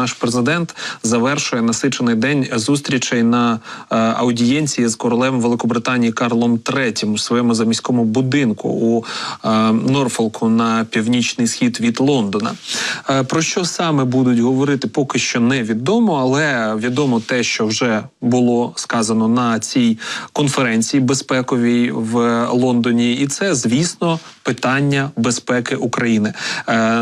наш президент завершує насичений день зустрічей на е, аудієнції з королем Великобританії Карлом III в своєму заміському будинку у е, Норфолку на північний схід від Лондона. Е, про що саме будуть говорити, поки що невідомо, але відомо те, що вже було сказано на цій конференції безпековій в Лондоні, і це, звісно, питання безпеки України.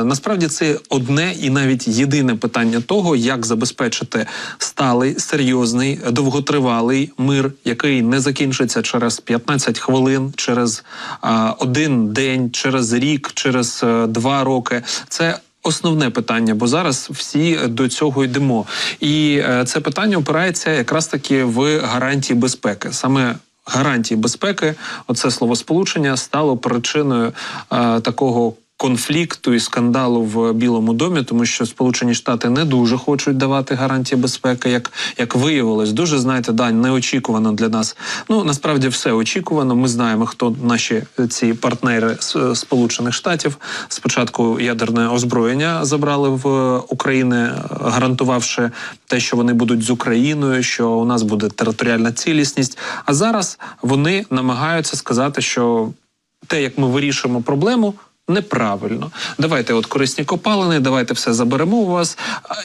Насправді це одне і навіть єдине питання того, як забезпечити сталий, серйозний, довготривалий мир, який не закінчиться через 15 хвилин, через е, один день, через рік, через е, два роки. Це Основне питання, бо зараз всі до цього йдемо, і е, це питання опирається якраз таки в гарантії безпеки. Саме гарантії безпеки, оце словосполучення стало причиною е, такого. Конфлікту і скандалу в Білому домі, тому що Сполучені Штати не дуже хочуть давати гарантії безпеки, як як виявилось, дуже знаєте, дань неочікувано для нас. Ну насправді все очікувано. Ми знаємо, хто наші ці партнери з Сполучених Штатів. Спочатку ядерне озброєння забрали в України, гарантувавши те, що вони будуть з Україною, що у нас буде територіальна цілісність. А зараз вони намагаються сказати, що те, як ми вирішуємо проблему. Неправильно, давайте от корисні копалини, давайте все заберемо у вас.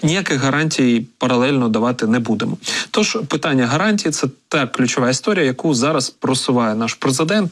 Ніяких гарантій паралельно давати не будемо. Тож питання гарантії це та ключова історія, яку зараз просуває наш президент.